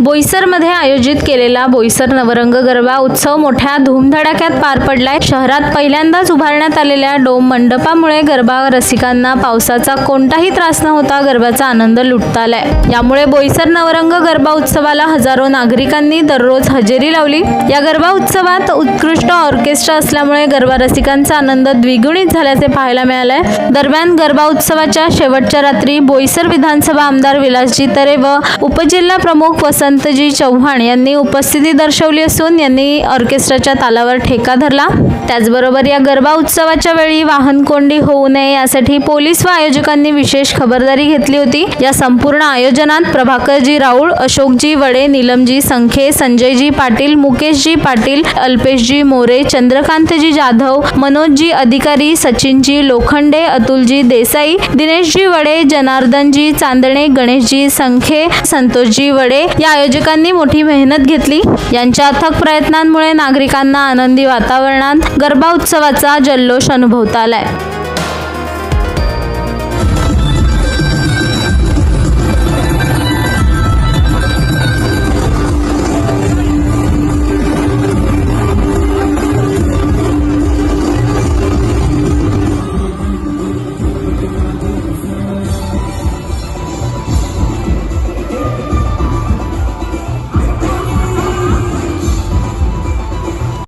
बोईसरमध्ये आयोजित केलेला बोईसर नवरंग गरबा उत्सव मोठ्या धूमधडाक्यात पार पडलाय. शहरात पहिल्यांदाच उभारण्यात आलेल्या डोम मंडपामुळे गरबा रसिकांना पावसाचा कोणताही त्रास न होता गरबाचा आनंद लुटता आलाय यामुळे बोईसर नवरंग गरबा उत्सवाला हजारो नागरिकांनी दररोज हजेरी लावली. या गरबा उत्सवात उत्कृष्ट ऑर्केस्ट्रा असल्यामुळे गरबा रसिकांचा आनंद द्विगुणित झाल्याचे पाहायला मिळालंय. दरम्यान गरबा उत्सवाच्या शेवटच्या रात्री बोईसर विधानसभा आमदार विलासजी तरे व उपजिल्हा प्रमुख वसंतजी चव्हाण यांनी उपस्थिती दर्शवली असून यांनी ऑर्केस्ट्राच्या तालावर ठेका धरला. त्याचबरोबर या गरबा उत्सवाच्या वेळी वाहन कोंडी होऊ नये यासाठी पोलीस व आयोजकांनी विशेष खबरदारी घेतली होती. या संपूर्ण आयोजनात प्रभाकरजी राऊळ अशोकजी वडे निलमजी संखे संजयजी पाटील मुकेशजी पाटील अल्पेशजी मोरे चंद्रकांतजी जाधव मनोजजी अधिकारी सचिनजी लोखंडे अतुलजी देसाई दिनेशजी वडे जनार्दनजी चांदणे गणेशजी संखे संतोषजी वडे या आयोजकांनी मोठी मेहनत घेतली. यांच्या अथक प्रयत्नांमुळे नागरिकांना आनंदी वातावरणात गरबा उत्सवाचा जल्लोष अनुभवता आलाय.